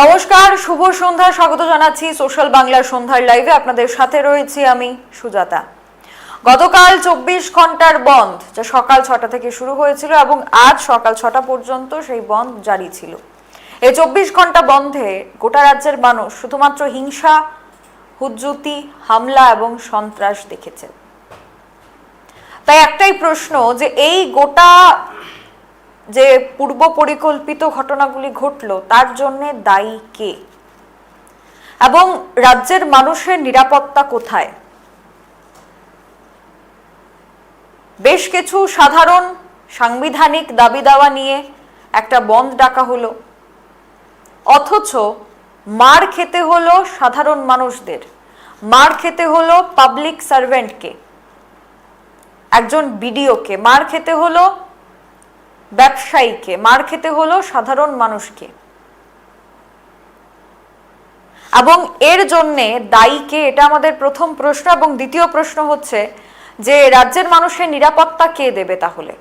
নমস্কার, শুভ সন্ধ্যা। স্বাগত জানাচ্ছি সোশ্যাল বাংলার সন্ধ্যার লাইভে। আপনাদের সাথে রয়েছি আমি সুজাতা। গতকাল চব্বিশ ঘণ্টার বন্ধ, যা সকাল ছটা থেকে শুরু হয়েছিল এবং আজ সকাল ছটা পর্যন্ত সেই বন্ধ জারি ছিল। এই চব্বিশ ঘণ্টা বন্ধে গোটা রাজ্যের মানুষ শুধুমাত্র হিংসা, হুজ্জুতি, হামলা এবং সন্ত্রাস দেখেছে। তাই একটাই প্রশ্ন যে এই গোটা যে পূর্ব পরিকল্পিত ঘটনাগুলি ঘটলো, তার জন্য দায়ী কে? এবং রাজ্যের মানুষের নিরাপত্তা কোথায়? বেশ কিছু সাধারণ সাংবিধানিক দাবি দাওয়া নিয়ে একটা বন্ধ ডাকা হলো। অথচ মার খেতে হলো সাধারণ মানুষদের, মার খেতে হলো পাবলিক সার্ভেন্টকে একজন বিডিওকে মার খেতে হলো ব্যবসায়ীকে মার খেতে হলো সাধারণ মানুষকে। এবং এর জন্যে দায়ীকে এটা আমাদের প্রথম প্রশ্ন এবং দ্বিতীয় প্রশ্ন হচ্ছে যে রাজ্যের মানুষের নিরাপত্তা কে দেবে তাহলে?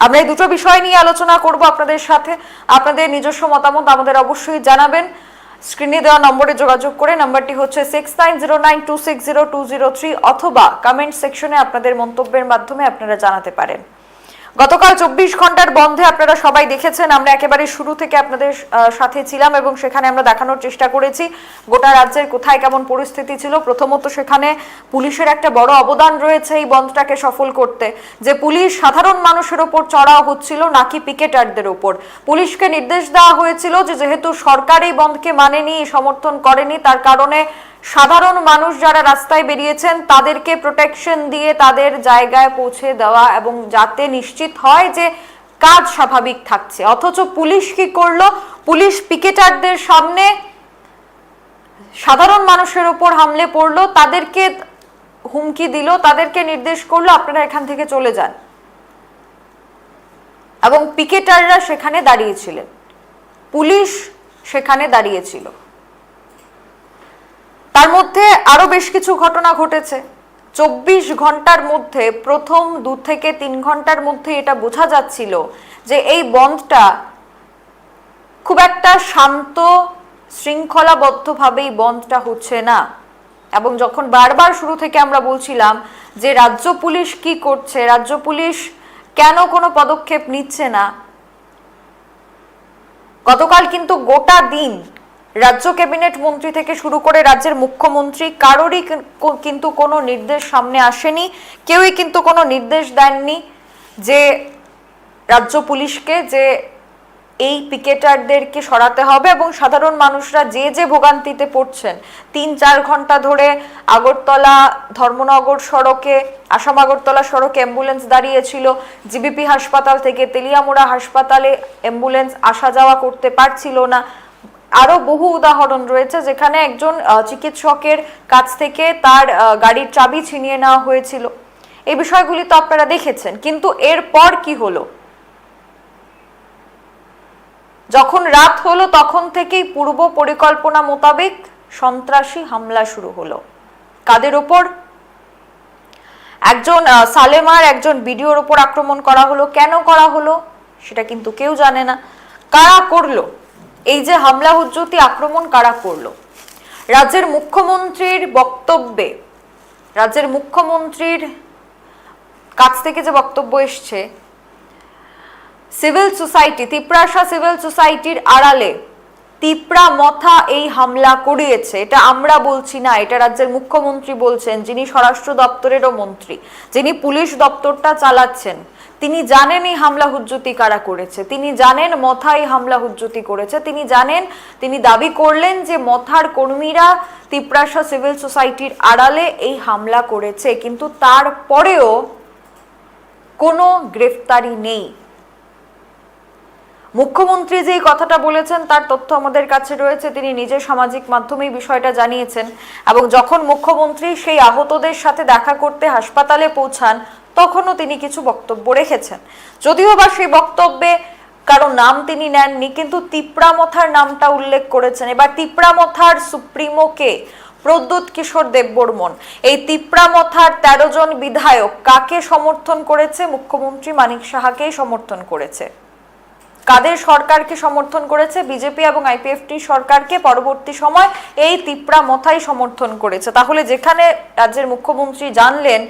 আমরা এই দুটো বিষয় নিয়ে আলোচনা করব আপনাদের সাথে। আপনাদের নিজস্ব মতামত আমাদের অবশ্যই জানাবেন। স্ক্রিনে দেওয়া নম্বরে যোগাযোগ করে নাম্বারটি হচ্ছে six nine zero nine two six zero two zero three অথবা কমেন্ট সেকশনে আপনাদের মন্তব্যের মাধ্যমে আপনারা জানাতে পারেন। গতকাল চব্বিশ ঘণ্টার বন্ধে আপনারা সবাই দেখেছেন। আমরা একেবারে শুরু থেকে আপনাদের সাথে ছিলাম এবং সেখানে আমরা দেখানোর চেষ্টা করেছি। গোটা রাজ্যের কোথায় কেমন পরিস্থিতি ছিল। প্রথমত সেখানে পুলিশের একটা বড় অবদান রয়েছে এই বন্ধটাকে সফল করতে। যে পুলিশ সাধারণ মানুষের ওপর চড়াও হচ্ছিল, নাকি পিকেটারদের ওপর। পুলিশকে নির্দেশ দেওয়া হয়েছিল যে, যেহেতু সরকার এই বন্ধকে মানেনি, সমর্থন করেনি, তার কারণে সাধারণ মানুষ যারা রাস্তায় বেরিয়েছেন, তাদেরকে প্রোটেকশন দিয়ে তাদের জায়গায় পৌঁছে দেওয়া এবং যাতে নিশ্চিত হয় যে কাজ স্বাভাবিক থাকছে। অথচ পুলিশ কি করল? পুলিশ পিকেটারদের সামনে সাধারণ মানুষের উপর হামলে পড়ল, তাদেরকে হুমকি দিল, তাদেরকে নির্দেশ করল, আপনারা এখান থেকে চলে যান। এবং পিকেটাররা সেখানে দাঁড়িয়েছিলেন পুলিশ সেখানে দাঁড়িয়েছিল তার মধ্যে আরও বেশ কিছু ঘটনা ঘটেছে। চব্বিশ ঘণ্টার মধ্যে, প্রথম দু থেকে তিন ঘণ্টার মধ্যে এটা বোঝা যাচ্ছিল যে এই বন্ধটা খুব একটা শান্ত, শৃঙ্খলাবদ্ধভাবে এই বন্ধটা হচ্ছে না। এবং যখন বারবার শুরু থেকে আমরা বলছিলাম যে রাজ্য পুলিশ কি করছে, রাজ্য পুলিশ কেন কোনো পদক্ষেপ নিচ্ছে না, গতকাল কিন্তু গোটা দিন রাজ্য ক্যাবিনেট মন্ত্রী থেকে শুরু করে রাজ্যের মুখ্যমন্ত্রী, কারোরই কিন্তু কোনো নির্দেশ সামনে আসেনি। কেউই কিন্তু কোনো নির্দেশ দেননি যে রাজ্য পুলিশকে যে এই পিকেটারদেরকে সরাতে হবে এবং সাধারণ মানুষরা যে যে ভোগান্তিতে পড়ছেন, তিন চার ঘণ্টা ধরে আগরতলা ধর্মনগর সড়কে, আসাম আগরতলা সড়কে অ্যাম্বুলেন্স দাঁড়িয়েছিল। জিবিপি হাসপাতাল থেকে তেলিয়ামোড়া হাসপাতালে অ্যাম্বুলেন্স আসা যাওয়া করতে পারছিল না। আরও বহু উদাহরণ রয়েছে যেখানে একজন চিকিৎসকের কাছ থেকে তার গাড়ির চাবি ছিনিয়ে নেওয়া হয়েছিল। এই বিষয়গুলি তো আপনারা দেখেছেন, কিন্তু এরপর কি হলো? যখন রাত হলো তখন থেকেই পূর্ব পরিকল্পনা মোতাবেক সন্ত্রাসী হামলা শুরু হলো। কাদের ওপর? একজন সালেমার একজন ভিডিওর ওপর আক্রমণ করা হলো। কেন করা হলো সেটা কিন্তু কেউ জানে না। কারা করল? এই যে হামলা হুজ্জতি আক্রমণ কারা করল? রাজ্যের মুখ্যমন্ত্রীর বক্তব্যে, রাজ্যের মুখ্যমন্ত্রীর কাছ থেকে যে বক্তব্য এসছে, সিভিল সোসাইটি, তিপ্রাসা সিভিল সোসাইটির আড়ালে তিপ্রা মথা এই হামলা করিয়েছে। এটা আমরা বলছি না, এটা রাজ্যের মুখ্যমন্ত্রী বলছেন, যিনি স্বরাষ্ট্র দপ্তরেরও মন্ত্রী, যিনি পুলিশ দপ্তরটা চালাচ্ছেন। তিনি জানেন এই হামলা হুজ্জুতি কারা করেছে, তিনি জানেন মথা এই হামলা হুজ্জুতি করেছে, তিনি জানেন, তিনি দাবি করলেন যে মথার কর্মীরা তিপ্রাসা সিভিল সোসাইটির আড়ালে এই হামলা করেছে, কিন্তু তারপরেও কোনো গ্রেফতারি নেই। মুখ্যমন্ত্রী যে কথাটা বলেছেন, তার তথ্য আমাদের কাছে রয়েছে, তিনি নিজে সামাজিক মাধ্যমে বিষয়টা জানিয়েছেন এবং যখন মুখ্যমন্ত্রী সেই আহতদের সাথে দেখা করতে হাসপাতালে পৌঁছান তখনও তিনি কিছু বক্তব্য রেখেছেন। যদিও বা সেই বক্তব্যে কারও নাম তিনি নেননি, কিন্তু তিপ্রামথার নামটা উল্লেখ করেছেন। এবার তিপ্রামথার সুপ্রিমোকে প্রদ্যুৎ কিশোর দেববর্মন। এই তিপ্রামথার তেরো জন বিধায়ক কাকে সমর্থন করেছে? মুখ্যমন্ত্রী মানিক সাহাকেই সমর্থন করেছে। কাদের সরকারকে সমর্থন করেছে? বিজেপি এবং আইপিএফটি সরকারকে পরবর্তী সময় এই তিপ্রা মথাই সমর্থন করেছে। তাহলে যেখানে রাজ্যের মুখ্যমন্ত্রী জানলেন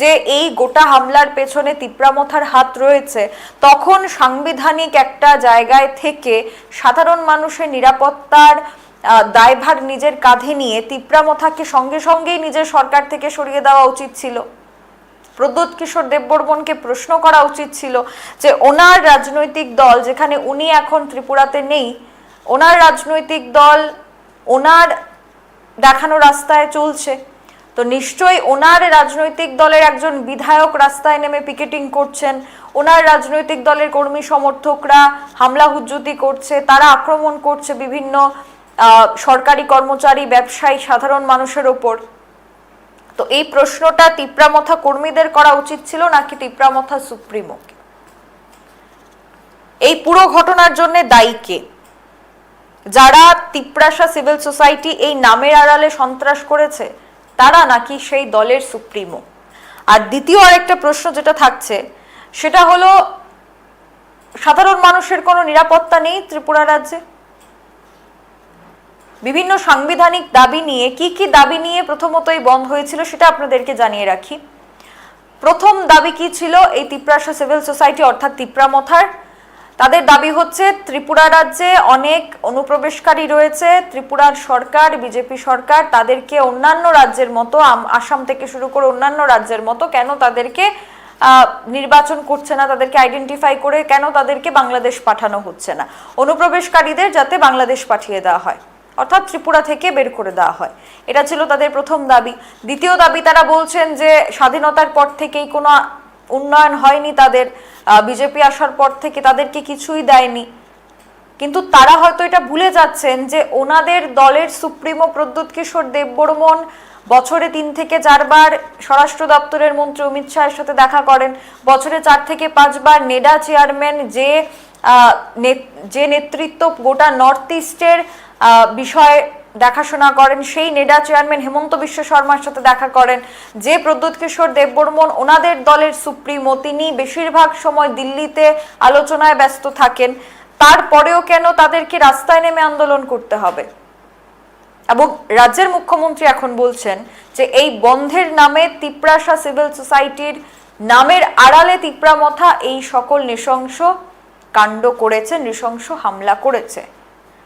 যে এই গোটা হামলার পেছনে তিপ্রা মথার হাত রয়েছে, তখন সাংবিধানিক একটা জায়গায় থেকে সাধারণ মানুষের নিরাপত্তার দায়ভার নিজের কাঁধে নিয়ে তিপ্রা মথাকে সঙ্গে সঙ্গেই নিজের সরকার থেকে সরিয়ে দেওয়া উচিত ছিল। প্রদ্যোৎ কিশোর দেববর্মনকে প্রশ্ন করা উচিত ছিল যে ওনার রাজনৈতিক দল, যেখানে উনি এখন ত্রিপুরাতে নেই, ওনার রাজনৈতিক দল ওনার দেখানো রাস্তায় চলছে। তো নিশ্চয়ই ওনার রাজনৈতিক দলের একজন বিধায়ক রাস্তায় নেমে পিকেটিং করছেন। ওনার রাজনৈতিক দলের কর্মী সমর্থকরা হামলা হুজ্জুতি করছে, তারা আক্রমণ করছে বিভিন্ন সরকারি কর্মচারী, ব্যবসায়ী, সাধারণ মানুষের ওপর। তো এই প্রশ্নটা তিপ্রামথা কর্মীদের করা উচিত ছিল নাকি তিপ্রামথা সুপ্রিমোকে? এই পুরো ঘটনার জন্য দায়ী কে? যারা তিপ্রাসা সিভিল সোসাইটি এই নামের আড়ালে সন্ত্রাস করেছে, তারা নাকি সেই দলের সুপ্রিমো? আর দ্বিতীয় আরেকটা প্রশ্ন যেটা থাকছে, সেটা হলো, সাধারণ মানুষের কোনো নিরাপত্তা নেই ত্রিপুরা রাজ্যে? বিভিন্ন সাংবিধানিক দাবি নিয়ে কি কি দাবি নিয়ে প্রথমতই বন্ধ হয়েছিল সেটা আপনাদেরকে জানিয়ে রাখি। প্রথম দাবি কি ছিল? এই তিপ্রাসা সিভিল সোসাইটি অর্থাৎ তিপ্রামথার তাদের দাবি হচ্ছে, ত্রিপুরা রাজ্যে অনেক অনুপ্রবেশকারী রয়েছে, ত্রিপুরার সরকার, বিজেপি সরকার, তাদেরকে অন্যান্য রাজ্যের মতো আসাম থেকে শুরু করে অন্যান্য রাজ্যের মতো কেন তাদেরকে নির্বাচন করছে না, তাদেরকে আইডেন্টিফাই করে কেন তাদেরকে বাংলাদেশ পাঠানো হচ্ছে না? অনুপ্রবেশকারীদের যাতে বাংলাদেশ পাঠিয়ে দেওয়া হয়। অর্থাৎ ত্রিপুরা থেকে বের করে দেওয়া হয়। এটা ছিল তাদের প্রথম দাবি। দ্বিতীয় দাবি, তারা বলছেন যে স্বাধীনতার পর থেকেই কোনো উন্নয়ন হয়নি তাদের। বিজেপি আসার পর থেকে তাদেরকে কিছুই দেয়নি। কিন্তু তারা হয়তো এটা ভুলে যাচ্ছেন যে ওনাদের দলের সুপ্রিমো প্রদ্যুৎ কিশোর দেববর্মন বছরে তিন থেকে চারবার স্বরাষ্ট্র দপ্তরের মন্ত্রী অমিত শাহের সাথে দেখা করেন। বছরে চার থেকে পাঁচবার নেডা চেয়ারম্যান যে যে নেতৃত্ব গোটা নর্থ ইস্টের বিষয়ে দেখাশোনা করেন। সেই নেডা চেয়ারম্যান হেমন্ত বিশ্ব শর্মার সাথে দেখা করেন যে প্রদ্যুৎ কিশোর দেববর্মন ওনাদের দলের সুপ্রিমো। তিনি বেশিরভাগ সময় দিল্লিতে আলোচনায় ব্যস্ত থাকেন। তারপরেও কেন তাদেরকে রাস্তায় নেমে আন্দোলন করতে হবে? এবং রাজ্যের মুখ্যমন্ত্রী এখন বলছেন যে এই বন্ধের নামে তিপ্রাসা সিভিল সোসাইটির নামের আড়ালে তিপ্রামথা এই সকল নৃশংস কাণ্ড করেছে, নৃশংস হামলা করেছে।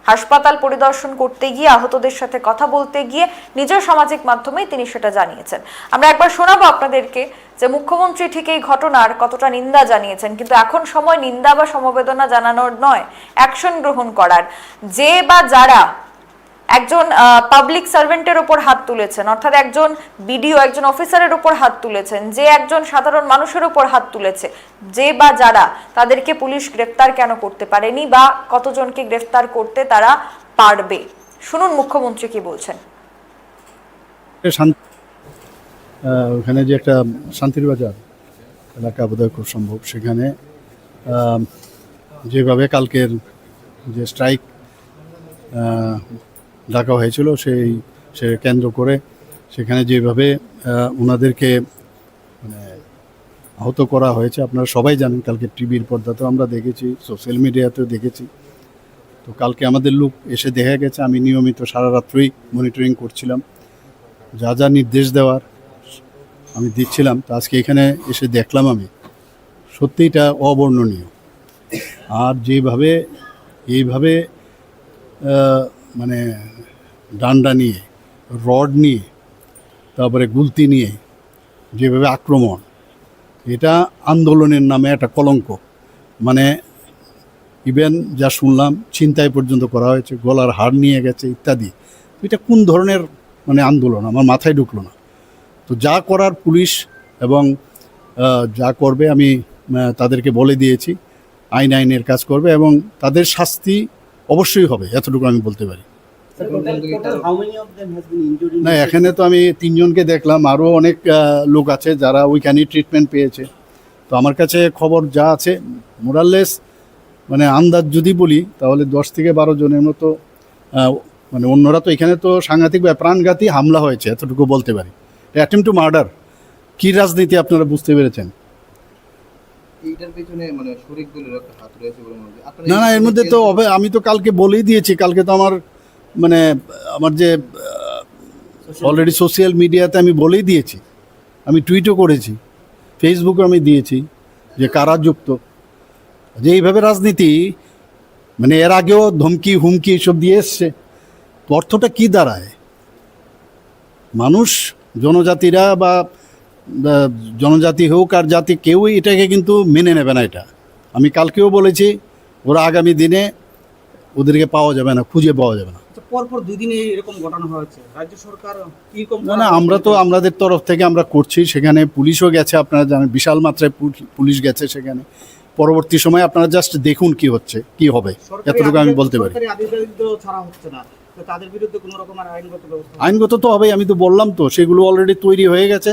হাসপাতাল পরিদর্শন করতে গিয়ে, আহতদের সাথে কথা বলতে গিয়ে নিজের সামাজিক মাধ্যমেই তিনি সেটা জানিয়েছেন। আমরা একবার শোনাবো আপনাদেরকে যে মুখ্যমন্ত্রী ঠিক এই ঘটনার কতটা নিন্দা জানিয়েছেন, কিন্তু এখন সময় নিন্দা বা সমবেদনা জানানোর নয়, অ্যাকশন গ্রহণ করার। যে বা যারা একজন পাবলিক সার্ভেন্টের উপর হাত তুলেছেন, অর্থাৎ একজন বিডিও একজন অফিসারের উপর হাত তুলেছেন, যে একজন সাধারণ মানুষের উপর হাত তুলেছে, যে বা যারা তাদেরকে পুলিশ গ্রেফতার কেন করতে পারেনি বা কতজনকে গ্রেফতার করতে তারা পারবে। শুনুন, মুখ্যমন্ত্রী কি বলছেন। ওখানে যে একটা শান্তির বাজার, এলাকা বোধহয় খুব সম্ভব সেখানে যেভাবে কালকের যে স্ট্রাইক ডাকা হয়েছিল, সেই, সে কেন্দ্র করে সেখানে যেভাবে ওনাদেরকে মানে আহত করা হয়েছে, আপনারা সবাই জানেন, কালকে টিভির পর্দাতেও আমরা দেখেছি, সোশ্যাল মিডিয়াতেও দেখেছি। তো কালকে আমাদের লোক এসে দেখা গেছে, আমি নিয়মিত সারা রাত্রই মনিটরিং করছিলাম। যা যা নির্দেশ দেওয়ার আমি দিচ্ছিলাম, তো আজকে এখানে এসে দেখলাম আমি। সত্যি এটা অবর্ণনীয়। আর যেভাবে, এইভাবে মানে ডান্ডা নিয়ে, রড নিয়ে, তারপরে গুলতি নিয়ে যেভাবে আক্রমণ, এটা আন্দোলনের নামে একটা কলঙ্ক। মানে ইভেন যা শুনলাম, ছিনতাই পর্যন্ত করা হয়েছে, গলার হাড় নিয়ে গেছে ইত্যাদি। এটা কোন ধরনের মানে আন্দোলন? আমার মাথায় ঢুকলো না। তো যা করার পুলিশ এবং যা করবে আমি তাদেরকে বলে দিয়েছি। আইন আইনের কাজ করবে এবং তাদের শাস্তি অবশ্যই হবে, এতটুকু আমি বলতে পারি। না, এখানে তো আমি তিনজনকে দেখলাম, আরও অনেক লোক আছে যারা ওইখানেই ট্রিটমেন্ট পেয়েছে। তো আমার কাছে খবর যা আছে মোরাললেস মানে আন্দাজ যদি বলি, তাহলে দশ থেকে বারো জনের মতো মানে অন্যরা তো এখানে তো সাংঘাতিক বা প্রাণঘাতী হামলা হয়েছে, এতটুকু বলতে পারি। অ্যাটেম্প টু মার্ডার কী রাজনীতি আপনারা বুঝতে পেরেছেন? না না এর মধ্যে তো আমি তো কালকে বলেই দিয়েছি কালকে তো আমার মানে আমার যে অলরেডি সোশ্যাল মিডিয়াতে আমি বলেই দিয়েছি। আমি টুইটও করেছি ফেসবুকে আমি দিয়েছি যে কারা যুক্ত। যে এইভাবে রাজনীতি মানে এর আগেও ধমকি হুমকি এসব দিয়ে এসছে অর্থটা কি দাঁড়ায়? মানুষ জনজাতিরা বা জনজাতি হোক আর জাতি কেউই এটাকে কিন্তু মেনে নেবে না এটা। আমি কালকেও বলেছি ওরা আগামী দিনে ওদেরকে পাওয়া যাবে না খুঁজে পাওয়া যাবে না। আচ্ছা, পরপর দুই দিনে এরকম ঘটনা হয়েছে। রাজ্য সরকার না না আমরা তো আমাদের তরফ থেকে আমরা করছি সেখানে পুলিশও গেছে আপনারা জানেন বিশাল মাত্রায় পুলিশ গেছে সেখানে। পরবর্তী সময় আপনারা জাস্ট দেখুন কি হচ্ছে কি হবে এতটুকু আমি বলতে পারি। আইনগত তো হবেই আমি তো বললাম তো সেগুলো অলরেডি তৈরি হয়ে গেছে।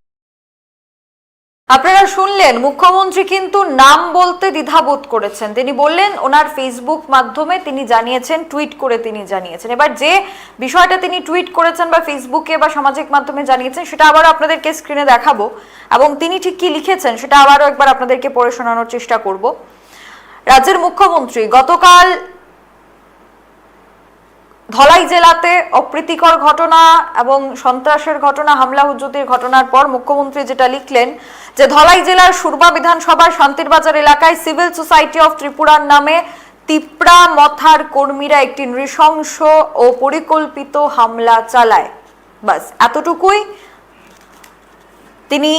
আপনারা শুনলেন, মুখ্যমন্ত্রী কিন্তু নাম বলতে দ্বিধাবোধ করেছেন। তিনি বললেন, ওনার ফেসবুক মাধ্যমে তিনি জানিয়েছেন টুইট করে তিনি জানিয়েছেন। এবার যে বিষয়টা তিনি টুইট করেছেন বা ফেসবুকে বা সামাজিক মাধ্যমে জানিয়েছেন, সেটা আবারও আপনাদেরকে স্ক্রিনে দেখাবো। এবং তিনি ঠিক কি লিখেছেন, সেটা আবারও একবার আপনাদেরকে পড়ে শোনানোর চেষ্টা করব। রাজ্যের মুখ্যমন্ত্রী, গতকাল ধলাই জেলাতে অপ্রীতিকর ঘটনা এবং সন্ত্রাসের ঘটনা, হামলা, হুজ্জুতির ঘটনার পর মুখ্যমন্ত্রী যেটা লিখলেন যে ধলাই জেলার সুরমা বিধানসভার শান্তিরবাজার এলাকায় সিভিল সোসাইটি অফ ত্রিপুরার নামে তিপ্রা মথার কর্মীরা একটি নৃশংস ও পরিকল্পিত হামলা চালায়। বাস, এতটুকুই। তিনি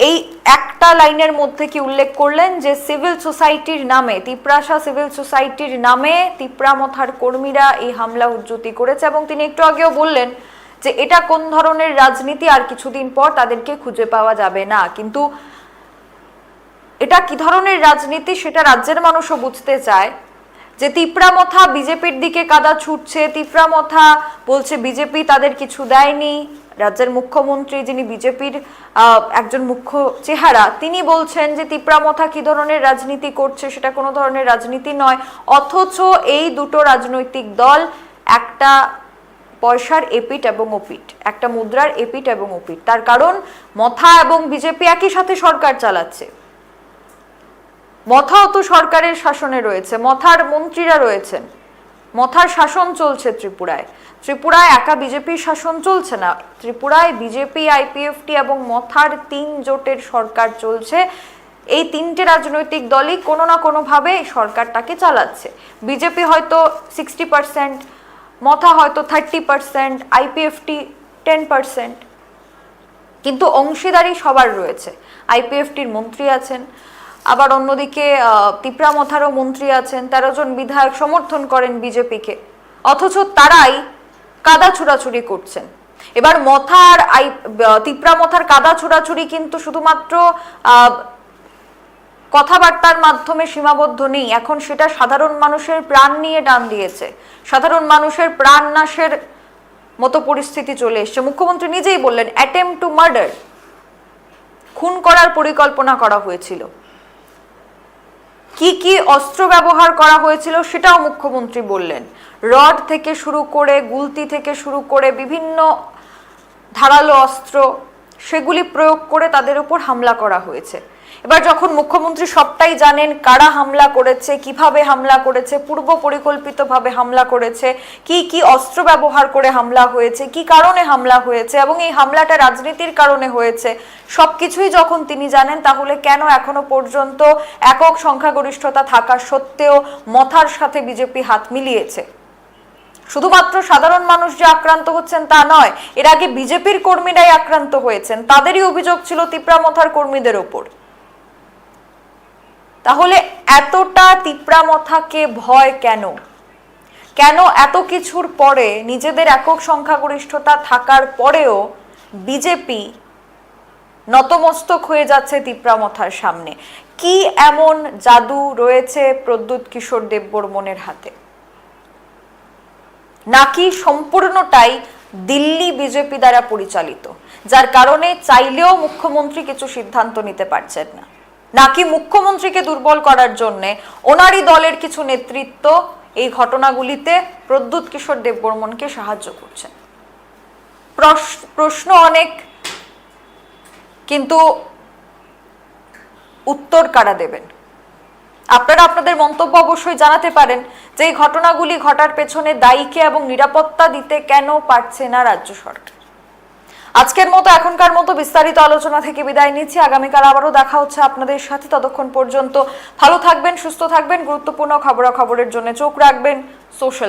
এই একটা লাইনের মধ্যে কি উল্লেখ করলেন যে সিভিল সোসাইটির নামে তিপ্রাসা সিভিল সোসাইটির নামে তিপ্রামথার কর্মীরা এই হামলা উজ্জুতি করেছে এবং তিনি একটু আগেও বললেন যে এটা কোন ধরনের রাজনীতি আর কিছুদিন পর তাদেরকে খুঁজে পাওয়া যাবে না। কিন্তু এটা কি ধরনের রাজনীতি সেটা রাজ্যের মানুষও বুঝতে চায়। যে তিপ্রামথা বিজেপির দিকে কাদা ছুটছে তিপ্রামথা বলছে বিজেপি তাদের কিছু দেয়নি। রাজ্যের মুখ্যমন্ত্রী যিনি বিজেপির একজন মুখ্য চেহারা, তিনি বলছেন যে তিপ্রামথা কি ধরনের রাজনীতি করছে সেটা কোনো ধরনের রাজনীতি নয়। অথচ এই দুটো রাজনৈতিক দল একটা পয়সার এপিট এবং ওপিট একটা মুদ্রার এপিট এবং ওপিট তার কারণ মথা এবং বিজেপি একই সাথে সরকার চালাচ্ছে। মথাও তো সরকারের শাসনে রয়েছে, মথার মন্ত্রীরা রয়েছেন। মথার শাসন চলছে ত্রিপুরায়। ত্রিপুরায় একা বিজেপি শাসন চলছে না। ত্রিপুরায় বিজেপি আইপিএফটি এবং মথার তিন জোটের সরকার চলছে। এই তিনটে রাজনৈতিক দলই কোনো না কোনোভাবে সরকারটাকে চালাচ্ছে। বিজেপি হয়তো সিক্সটি পার্সেন্ট মথা হয়তো thirty percent IPFT ten percent. কিন্তু অংশীদারি সবার রয়েছে। আইপিএফটির মন্ত্রী আছেন আবার অন্যদিকে আহ, তিপ্রামথারও মন্ত্রী আছেন তেরো জন বিধায়ক সমর্থন করেন বিজেপিকে। অথচ তারাই কাদা ছুড়াছুড়ি করছেন। এবার মথার আই তিপ্রা মথার কাদা ছুড়াছুড়ি কিন্তু শুধুমাত্র কথাবার্তার মাধ্যমে সীমাবদ্ধ নেই। এখন সেটা সাধারণ মানুষের প্রাণ নিয়ে টান দিয়েছে। সাধারণ মানুষের প্রাণ নাশের মতো পরিস্থিতি চলে এসছে। মুখ্যমন্ত্রী নিজেই বললেন অ্যাটেম্প টু মার্ডার খুন করার পরিকল্পনা করা হয়েছিল। কি কি অস্ত্র ব্যবহার করা হয়েছিল সেটাও মুখ্যমন্ত্রী বললেন। রড থেকে শুরু করে, গুলতি থেকে শুরু করে বিভিন্ন ধারালো অস্ত্র, সেগুলি প্রয়োগ করে তাদের উপর হামলা করা হয়েছে। এবার যখন মুখ্যমন্ত্রী সবটাই জানেন কারা হামলা করেছে, কীভাবে হামলা করেছে, পূর্ব পরিকল্পিতভাবে হামলা করেছে, কি কি অস্ত্র ব্যবহার করে হামলা হয়েছে, কি কারণে হামলা হয়েছে এবং এই হামলাটা রাজনীতির কারণে হয়েছে, সবকিছুই যখন তিনি জানেন তাহলে কেন এখনও পর্যন্ত একক সংখ্যাগরিষ্ঠতা থাকা সত্ত্বেও মথার সাথে বিজেপি হাত মিলিয়েছে। শুধুমাত্র সাধারণ মানুষ যে আক্রান্ত হচ্ছেন তা নয়, এর আগে বিজেপির কর্মীরাই আক্রান্ত হয়েছেন, তাদেরই অভিযোগ ছিল তিপ্রামথার কর্মীদের ওপর। তাহলে এতটা তিপ্রামথাকে ভয় কেন? কেন এত কিছুর পরে নিজেদের একক সংখ্যাগরিষ্ঠতা থাকার পরেও বিজেপি নতমস্তক হয়ে যাচ্ছে তিপ্রামথার সামনে? কি এমন জাদু রয়েছে প্রদ্যুৎ কিশোর দেববর্মনের হাতে? নাকি সম্পূর্ণটাই দিল্লি বিজেপি দ্বারা পরিচালিত, যার কারণে চাইলেও মুখ্যমন্ত্রী কিছু সিদ্ধান্ত নিতে পারছেন না? নাকি মুখ্যমন্ত্রীকে দুর্বল করার জন্য ওনারই দলের কিছু নেতৃত্ব এই ঘটনাগুলিতে প্রদ্যুৎ কিশোর দেববর্মনকে সাহায্য করছেন প্রশ- প্রশ্ন অনেক, কিন্তু উত্তর কারা দেবেন? আপনারা আপনাদের মন্তব্য অবশ্যই জানাতে পারেন যে এই ঘটনাগুলি ঘটার পেছনে দায়ীকে এবং নিরাপত্তা দিতে কেন পারছে না রাজ্য সরকার। আজকের মতো এখনকার মতো বিস্তারিত আলোচনা থেকে বিদায় নিচ্ছি। আগামীকাল আবারও দেখা হচ্ছে আপনাদের সাথে। ততক্ষণ পর্যন্ত ভালো থাকবেন, সুস্থ থাকবেন। গুরুত্বপূর্ণ খবরাখবরের জন্য চোখ রাখবেন। সোশ্যাল